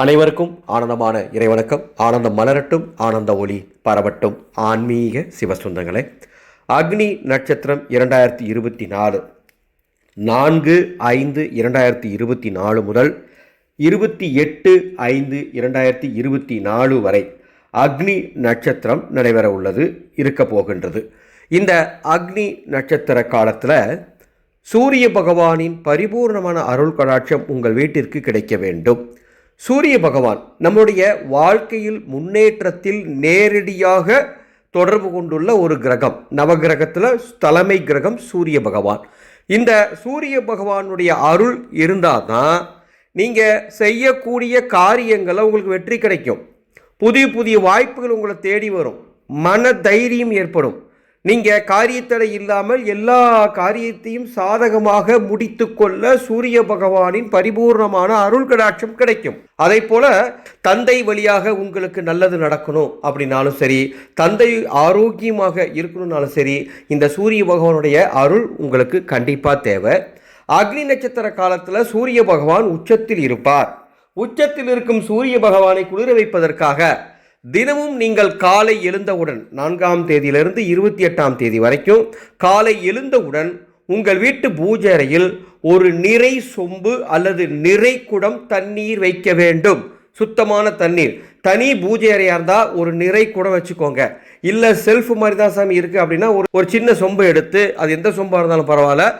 அனைவருக்கும் ஆனந்தமான இறைவணக்கம். ஆனந்தம் மலரட்டும் ஆனந்த ஒளி பரவட்டும். ஆன்மீக சிவசுந்தங்களே அக்னி நட்சத்திரம் இரண்டாயிரத்தி இருபத்தி நாலு. நான்கு ஐந்து இரண்டாயிரத்தி இருபத்தி நாலு முதல் இருபத்தி எட்டு ஐந்து இரண்டாயிரத்தி இருபத்தி நாலு வரை அக்னி நட்சத்திரம் நடைபெற உள்ளது இருக்க போகின்றது. இந்த அக்னி நட்சத்திர காலத்தில் சூரிய பகவானின் பரிபூர்ணமான அருள் கடாட்சம் உங்கள் வீட்டிற்கு கிடைக்க வேண்டும். சூரிய பகவான் நம்முடைய வாழ்க்கையில் முன்னேற்றத்தில் நேரடியாக தொடர்பு கொண்டுள்ள ஒரு கிரகம். நவகிரகத்தில் தலைமை கிரகம் சூரிய பகவான். இந்த சூரிய பகவானுடைய அருள் இருந்தால் தான் நீங்கள் செய்யக்கூடிய காரியங்களை உங்களுக்கு வெற்றி கிடைக்கும். புதிய புதிய வாய்ப்புகள் உங்களை தேடி வரும். மன தைரியம் ஏற்படும். நீங்கள் காரியத்தடை இல்லாமல் எல்லா காரியத்தையும் சாதகமாக முடித்து கொள்ள சூரிய பகவானின் பரிபூர்ணமான அருள் கடாட்சம் கிடைக்கும். அதே போல தந்தை வழியாக உங்களுக்கு நல்லது நடக்கணும் அப்படின்னாலும் சரி தந்தை ஆரோக்கியமாக இருக்கணும்னாலும் சரி இந்த சூரிய பகவானுடைய அருள் உங்களுக்கு கண்டிப்பாக தேவை. அக்னி நட்சத்திர காலத்தில் சூரிய பகவான் உச்சத்தில் இருப்பார். உச்சத்தில் இருக்கும் சூரிய பகவானை குளிர வைப்பதற்காக தினமும் நீங்கள் காலை எழுந்தவுடன் நான்காம் தேதியிலிருந்து இருபத்தி எட்டாம் தேதி வரைக்கும் காலை எழுந்தவுடன் உங்கள் வீட்டு பூஜை அறையில் ஒரு நிறை சொம்பு அல்லது நிறை குடம் தண்ணீர் வைக்க வேண்டும். சுத்தமான தண்ணீர். தனி பூஜை அறையாக இருந்தால் ஒரு நிறை குடம் வச்சுக்கோங்க. இல்லை செல்ஃப் மாதிரி தான் சாமி இருக்குது அப்படின்னா ஒரு ஒரு சின்ன சொம்பு எடுத்து அது எந்த சொம்பாக இருந்தாலும் பரவாயில்ல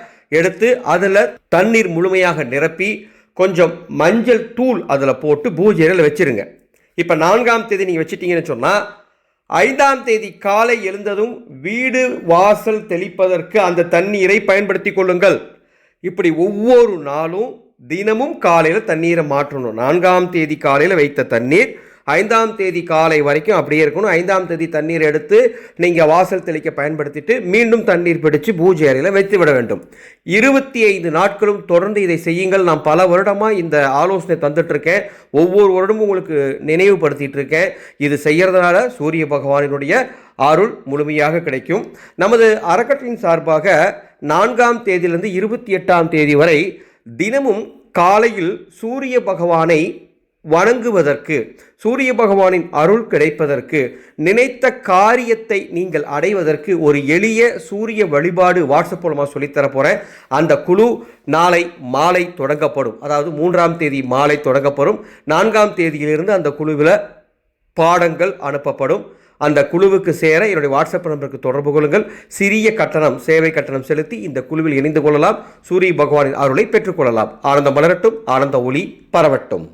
எடுத்து அதில் தண்ணீர் முழுமையாக நிரப்பி கொஞ்சம் மஞ்சள் தூள் அதில் போட்டு பூஜை அறையில் வச்சிருங்க. இப்போ நான்காம் தேதி நீங்கள் வச்சிட்டீங்கன்னு சொன்னால் ஐந்தாம் தேதி காலை எழுந்ததும் வீடு வாசல் தெளிப்பதற்கு அந்த தண்ணீரை பயன்படுத்தி கொள்ளுங்கள். இப்படி ஒவ்வொரு நாளும் தினமும் காலையில் தண்ணீரை மாற்றணும். நான்காம் தேதி காலையில் வைத்த தண்ணீர் ஐந்தாம் தேதி காலை வரைக்கும் அப்படியே இருக்கணும். ஐந்தாம் தேதி தண்ணீர் எடுத்து நீங்கள் வாசல் தெளிக்க பயன்படுத்திட்டு மீண்டும் தண்ணீர் பிடிச்சு பூஜை அறையில் வைத்து விட வேண்டும். இருபத்தி ஐந்து நாட்களும் தொடர்ந்து இதை செய்யுங்கள். நான் பல வருடமாக இந்த ஆலோசனை தந்துட்டு இருக்கேன் ஒவ்வொரு வருடமும் உங்களுக்கு நினைவுபடுத்திட்டு இருக்கேன் இது செய்கிறதுனால சூரிய பகவானினுடைய அருள் முழுமையாக கிடைக்கும். நமது அறக்கட்டளின் சார்பாக நான்காம் தேதியிலிருந்து இருபத்தி எட்டாம் தேதி வரை தினமும் காலையில் சூரிய பகவானை வணங்குவதற்கு சூரிய பகவானின் அருள் கிடைப்பதற்கு நினைத்த காரியத்தை நீங்கள் அடைவதற்கு ஒரு எளிய சூரிய வழிபாடு வாட்ஸ்அப் மூலமாக சொல்லித்தர போகிறேன் அந்த குழு நாளை மாலை தொடங்கப்படும். அதாவது மூன்றாம் தேதி மாலை தொடங்கப்படும். நான்காம் தேதியிலிருந்து அந்த குழுவில் பாடங்கள் அனுப்பப்படும். அந்த குழுவுக்கு சேர என்னுடைய வாட்ஸ்அப் நம்பருக்கு தொடர்பு கொள்ளுங்கள். சிறிய கட்டணம் சேவை கட்டணம் செலுத்தி இந்த குழுவில் இணைந்து கொள்ளலாம். சூரிய பகவானின் அருளை பெற்றுக்கொள்ளலாம் ஆனந்தம் மலரட்டும் ஆனந்த ஒளி பரவட்டும்.